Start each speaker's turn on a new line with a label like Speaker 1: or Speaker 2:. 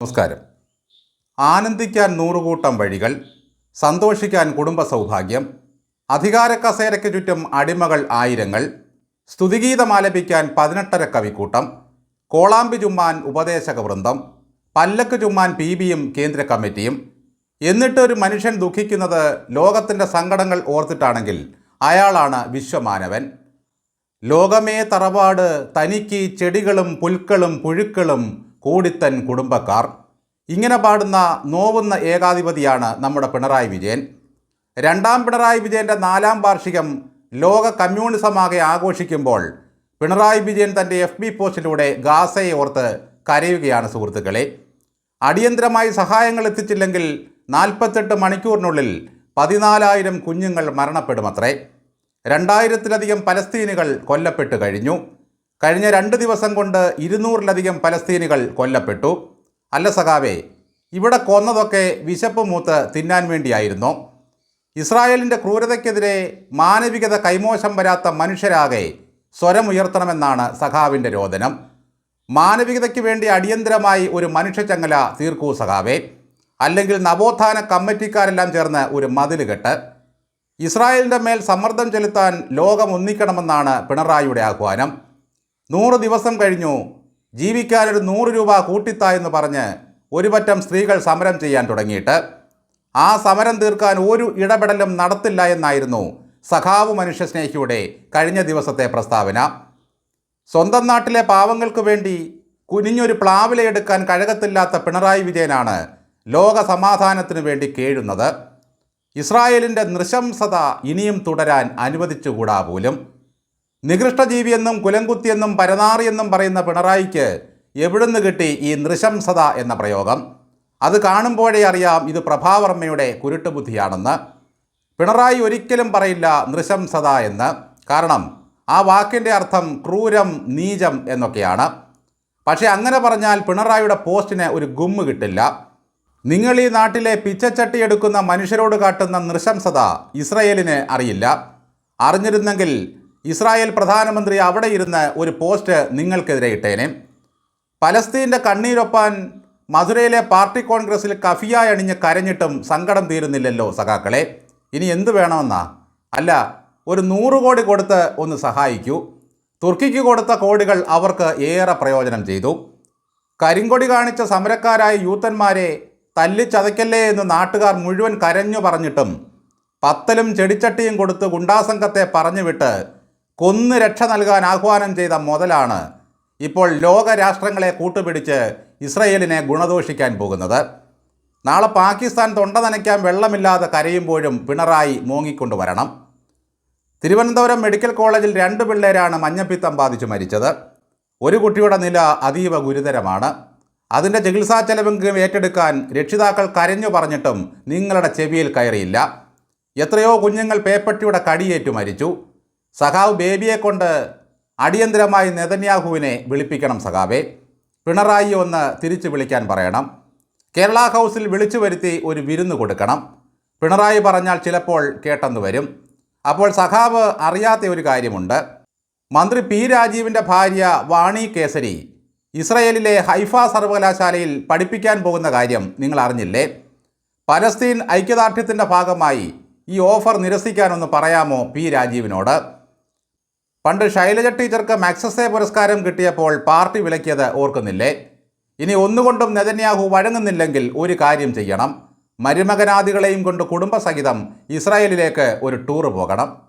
Speaker 1: നമസ്കാരം. ആനന്ദിക്കാൻ നൂറുകൂട്ടം വഴികൾ സന്തോഷിക്കാൻ കുടുംബ സൗഭാഗ്യം അധികാര കസേരയ്ക്ക് ചുറ്റും അടിമകൾ ആയിരങ്ങൾ സ്തുതിഗീതം ആലപിക്കാൻ പതിനെട്ടര കവിക്കൂട്ടം കോളാമ്പി ചുമ്മാൻ ഉപദേശക വൃന്ദം പല്ലക്ക് ചുമ്മാൻ പി ബിയും കേന്ദ്ര കമ്മിറ്റിയും എന്നിട്ട് ഒരു മനുഷ്യൻ ദുഃഖിക്കുന്നത് ലോകത്തിന്റെ സങ്കടങ്ങൾ ഓർത്തിട്ടാണെങ്കിൽ അയാളാണ് വിശ്വമാനവൻ. ലോകമേ തറവാട് തനിക്ക് ചെടികളും പുൽക്കളും പുഴുക്കളും കൂടിത്തൻ കുടുംബക്കാർ. ഇങ്ങനെ പാടുന്ന നോവുന്ന ഏകാധിപതിയാണ് നമ്മുടെ പിണറായി വിജയൻ. രണ്ടാം പിണറായി വിജയന്റെ നാലാം വാർഷികം ലോക കമ്മ്യൂണിസമാകെ ആഘോഷിക്കുമ്പോൾ പിണറായി വിജയൻ തന്റെ എഫ് ബി പോസ്റ്റിലൂടെ ഗാസയെ ഓർത്ത് കരയുകയാണ് സുഹൃത്തുക്കളെ. അടിയന്തരമായി സഹായങ്ങൾ എത്തിച്ചില്ലെങ്കിൽ നാൽപ്പത്തെട്ട് മണിക്കൂറിനുള്ളിൽ പതിനാലായിരം കുഞ്ഞുങ്ങൾ മരണപ്പെടുമത്രേ. രണ്ടായിരത്തിലധികം പലസ്തീനുകൾ കൊല്ലപ്പെട്ടു കഴിഞ്ഞു. കഴിഞ്ഞ രണ്ട് ദിവസം കൊണ്ട് ഇരുന്നൂറിലധികം പലസ്തീനികൾ കൊല്ലപ്പെട്ടു. അല്ല സഖാവേ ഇവിടെ കൊന്നതൊക്കെ വിശപ്പ് മൂത്ത് തിന്നാൻ വേണ്ടിയായിരുന്നു. ഇസ്രായേലിന്റെ ക്രൂരതയ്ക്കെതിരെ മാനവികത കൈമോശം വരാത്ത മനുഷ്യരാകെ സ്വരമുയർത്തണമെന്നാണ് സഖാവിന്റെ രോദനം. മാനവികതയ്ക്ക് വേണ്ടി അടിയന്തരമായി ഒരു മനുഷ്യച്ചങ്ങല തീർക്കൂ സഖാവേ. അല്ലെങ്കിൽ നവോത്ഥാന കമ്മിറ്റിക്കാരെല്ലാം ചേർന്ന് ഒരു മതിൽ കെട്ട് ഇസ്രായേലിന്റെ മേൽ സമ്മർദ്ദം ചെലുത്താൻ ലോകം ഒന്നിക്കണമെന്നാണ് പിണറായിയുടെ ആഹ്വാനം. നൂറ് ദിവസം കഴിഞ്ഞു. ജീവിക്കാനൊരു നൂറ് രൂപ കൂട്ടിത്താ എന്ന് പറഞ്ഞ് ഒരുപറ്റം സ്ത്രീകൾ സമരം ചെയ്യാൻ തുടങ്ങിയിട്ട്. ആ സമരം തീർക്കാൻ ഒരു ഇടപെടലും നടത്തില്ല എന്നായിരുന്നു സഖാവ് മനുഷ്യസ്നേഹിയുടെ കഴിഞ്ഞ ദിവസത്തെ പ്രസ്താവന. സ്വന്തം നാട്ടിലെ പാവങ്ങൾക്ക് വേണ്ടി കുനിഞ്ഞൊരു പ്ലാവിലയെടുക്കാൻ കഴകത്തില്ലാത്ത പിണറായി വിജയനാണ് ലോക സമാധാനത്തിനു വേണ്ടി കേഴുന്നത്. ഇസ്രായേലിന്റെ നൃശംസത ഇനിയും തുടരാൻ അനുവദിച്ചുകൂടാ പോലും. നികൃഷ്ടജീവിയെന്നും കുലംകുത്തിയെന്നും പരനാറിയെന്നും പറയുന്ന പിണറായിക്ക് എവിടുന്ന് കിട്ടി ഈ നൃശംസത എന്ന പ്രയോഗം? അത് കാണുമ്പോഴേ അറിയാം ഇത് പ്രഭാവർമ്മയുടെ കുരുട്ടുബുദ്ധിയാണെന്ന്. പിണറായി ഒരിക്കലും പറയില്ല നൃശംസത എന്ന്. കാരണം ആ വാക്കിന്റെ അർത്ഥം ക്രൂരം നീചം എന്നൊക്കെയാണ്. പക്ഷേ അങ്ങനെ പറഞ്ഞാൽ പിണറായിയുടെ പോസ്റ്റിന് ഒരു ഗുമ്മ് കിട്ടില്ല. നിങ്ങൾ ഈ നാട്ടിലെ പിച്ചച്ചട്ടി എടുക്കുന്ന മനുഷ്യരോട് കാട്ടുന്ന നൃശംസത ഇസ്രയേലിന് അറിയില്ല. അറിഞ്ഞിരുന്നെങ്കിൽ ഇസ്രായേൽ പ്രധാനമന്ത്രി അവിടെ ഇരുന്ന് ഒരു പോസ്റ്റ് നിങ്ങൾക്കെതിരെ ഇട്ടേനെ. പലസ്തീന്റെ കണ്ണീരൊപ്പാൻ മധുരയിലെ പാർട്ടി കോൺഗ്രസിൽ കഫിയായി അണിഞ്ഞ് കരഞ്ഞിട്ടും സങ്കടം തീരുന്നില്ലല്ലോ സഖാക്കളെ. ഇനി എന്ത് വേണമെന്നാ? അല്ല ഒരു നൂറ് കോടി കൊടുത്ത് ഒന്ന് സഹായിക്കൂ. തുർക്കിക്ക് കൊടുത്ത കോടികൾ അവർക്ക് ഏറെ പ്രയോജനം ചെയ്തു. കരിങ്കൊടി കാണിച്ച സമരക്കാരായ യൂത്തന്മാരെ തല്ലിച്ചതയ്ക്കല്ലേ എന്ന് നാട്ടുകാർ മുഴുവൻ കരഞ്ഞു പറഞ്ഞിട്ടും പത്തലും ചെടിച്ചട്ടിയും കൊടുത്ത് ഗുണ്ടാസംഘത്തെ പറഞ്ഞുവിട്ട് കൊന്നു രക്ഷ നൽകാൻ ആഹ്വാനം ചെയ്ത മുതലാണ് ഇപ്പോൾ ലോകരാഷ്ട്രങ്ങളെ കൂട്ടുപിടിച്ച് ഇസ്രയേലിനെ ഗുണദോഷിക്കാൻ പോകുന്നത്. നാളെ പാകിസ്ഥാൻ തൊണ്ട നനയ്ക്കാൻ വെള്ളമില്ലാതെ കരയുമ്പോഴും പിണറായി മോങ്ങിക്കൊണ്ടുവരണം തിരുവനന്തപുരം മെഡിക്കൽ കോളേജിൽ രണ്ട് പിള്ളേരാണ് മഞ്ഞപ്പിത്തം ബാധിച്ച് മരിച്ചത്. ഒരു കുട്ടിയുടെ നില അതീവ ഗുരുതരമാണ്. അതിന്റെ ചികിത്സാ ചെലവെങ്കിലും ഏറ്റെടുക്കാൻ രക്ഷിതാക്കൾ കരഞ്ഞു പറഞ്ഞിട്ടും നിങ്ങളുടെ ചെവിയിൽ കയറിയില്ല. എത്രയോ കുഞ്ഞുങ്ങൾ പേപ്പട്ടിയുടെ കടിയേറ്റു മരിച്ചു. സഖാവ് ബേബിയെ കൊണ്ട് അടിയന്തരമായി നെതന്യാഹുവിനെ വിളിപ്പിക്കണം സഖാവേ. പിണറായി ഒന്ന് തിരിച്ചു വിളിക്കാൻ പറയണം. കേരള ഹൗസിൽ വിളിച്ചു വരുത്തി ഒരു വിരുന്ന് കൊടുക്കണം. പിണറായി പറഞ്ഞാൽ ചിലപ്പോൾ കേട്ടെന്ന് വരും. അപ്പോൾ സഖാവ് അറിയാത്ത ഒരു കാര്യമുണ്ട്. മന്ത്രി പി രാജീവിന്റെ ഭാര്യ വാണി കേസരി ഇസ്രയേലിലെ ഹൈഫ സർവകലാശാലയിൽ പഠിപ്പിക്കാൻ പോകുന്ന കാര്യം നിങ്ങൾ അറിഞ്ഞില്ലേ? പലസ്തീൻ ഐക്യദാർഢ്യത്തിന്റെ ഭാഗമായി ഈ ഓഫർ നിരസിക്കാനൊന്ന് പറയാമോ പി രാജീവിനോട്? പണ്ട് ശൈലജ ടീച്ചർക്ക് മാക്സസെ പുരസ്കാരം കിട്ടിയപ്പോൾ പാർട്ടി വിലക്കിയത് ഓർക്കുന്നില്ലേ? ഇനി ഒന്നുകൊണ്ടും നെതന്യാഹു വഴങ്ങുന്നില്ലെങ്കിൽ ഒരു കാര്യം ചെയ്യണം. മരുമകനാദികളെയും കൊണ്ട് കുടുംബസഹിതം ഇസ്രായേലിലേക്ക് ഒരു ടൂറ് പോകണം.